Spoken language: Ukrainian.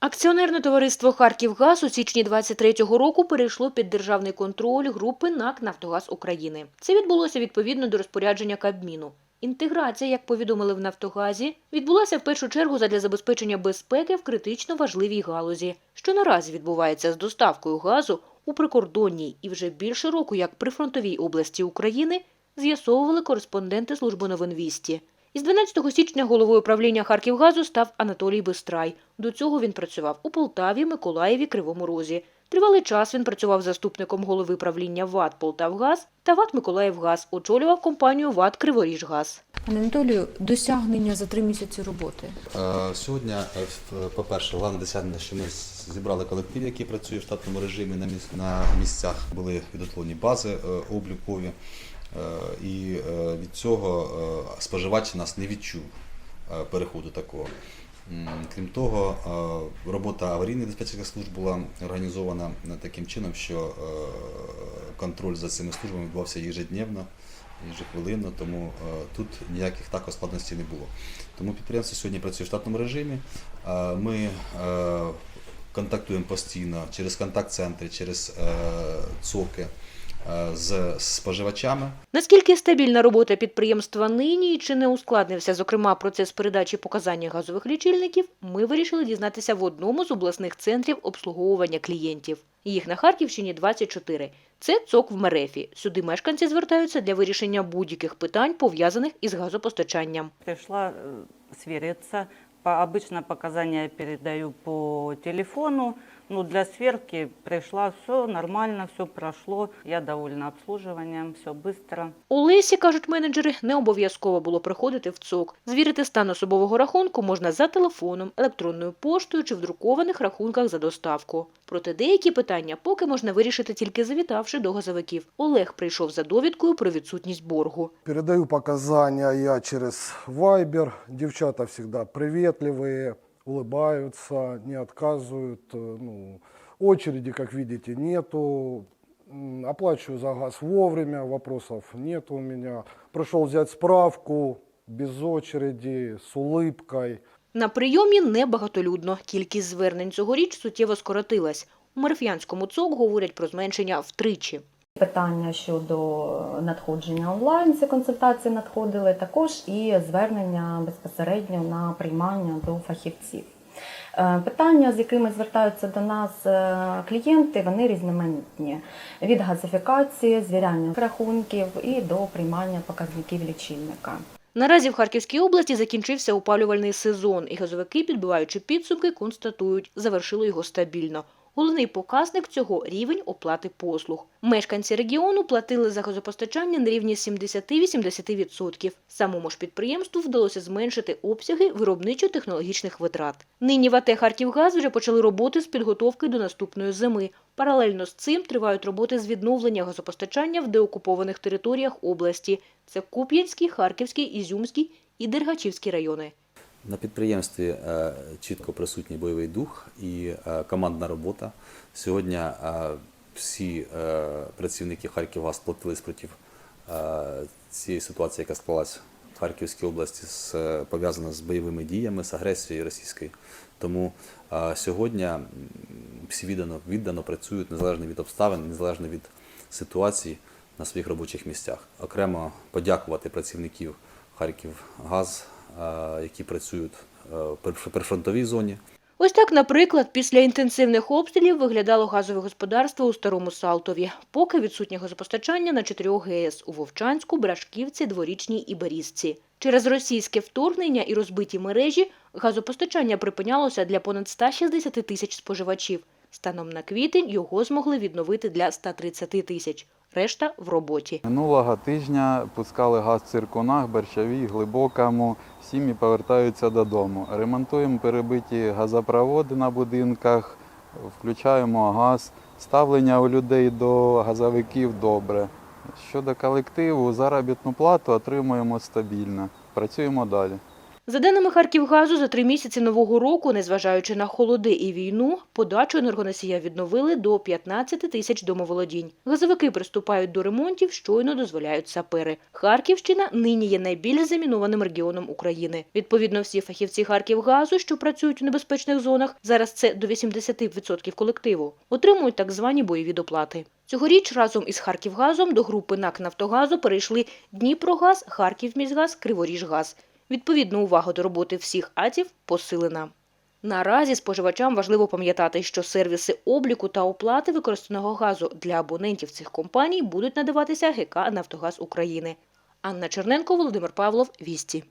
Акціонерне товариство «Харківгаз» у січні 23-го року перейшло під державний контроль групи НАК «Нафтогаз України». Це відбулося відповідно до розпорядження Кабміну. Інтеграція, як повідомили в «Нафтогазі», відбулася в першу чергу задля забезпечення безпеки в критично важливій галузі, що наразі відбувається з доставкою газу у прикордонній і вже більше року, як прифронтовій області України, з'ясовували кореспонденти служби новин «Вісті». Із 12 січня головою правління Харківгазу став Анатолій Бистрай. До цього він працював у Полтаві, Миколаєві, Кривому Розі. Тривалий час він працював заступником голови правління ВАТ «Полтавгаз» та ВАТ «Миколаївгаз», очолював компанію ВАТ «Криворіжгаз». Пане Анатолію, досягнення за три місяці роботи. Е, Сьогодні, е, в- по-перше, головне досягнення, що ми зібрали колектив, який працює в штатному режимі на міс- на місцях, були підготовлені бази е, облікові, і е, від цього е, споживач нас не відчув е, переходу такого. Крім того, е, робота аварійних диспетчерських служб була організована таким чином, що е, контроль за цими службами відбувався ежедневно, ежехвилинно, тому е, тут ніяких також складностей не було. Тому підприємство сьогодні працює в штатному режимі. Е, Ми е, контактуємо постійно через контакт-центри, через е, ЦОКи е, з споживачами. Наскільки стабільна робота підприємства нині і чи не ускладнився, зокрема, процес передачі показання газових лічильників, ми вирішили дізнатися в одному з обласних центрів обслуговування клієнтів. Їх на Харківщині 24. Це ЦОК в Мерефі. Сюди мешканці звертаються для вирішення будь-яких питань, пов'язаних із газопостачанням. Пришла э, свериться. По, обычно показания передаю по телефону. Ну, для сверки пришла, все нормально, все прошло. Я довольна обслуживанием, все быстро. Олесі, кажуть менеджери, не обов'язково було приходити в ЦОК. Звірити стан особового рахунку можна за телефоном, електронною поштою чи в друкованих рахунках за доставку. Проте деякі питання поки можна вирішити тільки завітавши до газовиків. Олег прийшов за довідкою про відсутність боргу. Передаю показания я через Viber. Девчата всегда приветливые, улыбаются, не отказывают. Э, Ну, очереди, как видите, нету. М, Оплачиваю за газ вовремя, вопросов нет у меня. Пришел взять справку без очереди, с улыбкой. На прийомі небагатолюдно. Кількість звернень цьогоріч суттєво скоротилась. У Мереф'янському ЦОК говорять про зменшення втричі. Питання щодо надходження онлайн, ці консультації надходили, також і звернення безпосередньо на приймання до фахівців. Е, Питання, з якими звертаються до нас е, клієнти, вони різноманітні: від газифікації, звіряння рахунків і до приймання показників лічильника. Наразі в Харківській області закінчився опалювальний сезон, і газовики, підбиваючи підсумки, констатують, завершили його стабільно. Головний показник цього – рівень оплати послуг. Мешканці регіону платили за газопостачання на рівні 70-80%. Самому ж підприємству вдалося зменшити обсяги виробничо-технологічних витрат. Нині в АТ «Харківгаз» вже почали роботи з підготовки до наступної зими. Паралельно з цим тривають роботи з відновлення газопостачання в деокупованих територіях області. Це Куп'янський, Харківський, Ізюмський і Дергачівський райони. На підприємстві е, чітко присутній бойовий дух і е, командна робота. Сьогодні е, всі працівники Харківгаз сплотились проти цієї ситуації, яка склалась в Харківській області, пов'язана з бойовими діями, з агресією російською. Тому сьогодні всі віддано, віддано працюють незалежно від обставин, незалежно від ситуації на своїх робочих місцях. Окремо подякувати працівників Харківгаз, які працюють в прифронтовій зоні. Ось так, наприклад, після інтенсивних обстрілів виглядало газове господарство у Старому Салтові. Поки відсутнє газопостачання на чотирьох ГЕС – у Вовчанську, Брашківці, Дворічній і Берізці. Через російське вторгнення і розбиті мережі газопостачання припинялося для понад 160 тисяч споживачів. Станом на квітень його змогли відновити для 130 тисяч. Решта в роботі. Минулого тижня пускали газ в циркунах, Берчаві, Глибокому. Сім'ї повертаються додому. Ремонтуємо перебиті газопроводи на будинках, включаємо газ. Ставлення у людей до газовиків добре. Щодо колективу, заробітну плату отримуємо стабільно. Працюємо далі. За даними Харківгазу, за три місяці нового року, незважаючи на холоди і війну, подачу енергоносія відновили до 15 тисяч домоволодінь. Газовики приступають до ремонтів, щойно дозволяють сапери. Харківщина нині є найбільш замінованим регіоном України. Відповідно, всі фахівці Харківгазу, що працюють у небезпечних зонах, зараз це до 80% колективу, отримують так звані бойові доплати. Цьогоріч разом із Харківгазом до групи НАК «Нафтогазу» перейшли Дніпрогаз, Харківміськгаз, Криворіжгаз. Відповідно, увага до роботи всіх АТів посилена. Наразі споживачам важливо пам'ятати, що сервіси обліку та оплати використаного газу для абонентів цих компаній будуть надаватися ГК «Нафтогаз України». Анна Черненко, Володимир Павлов, Вісті.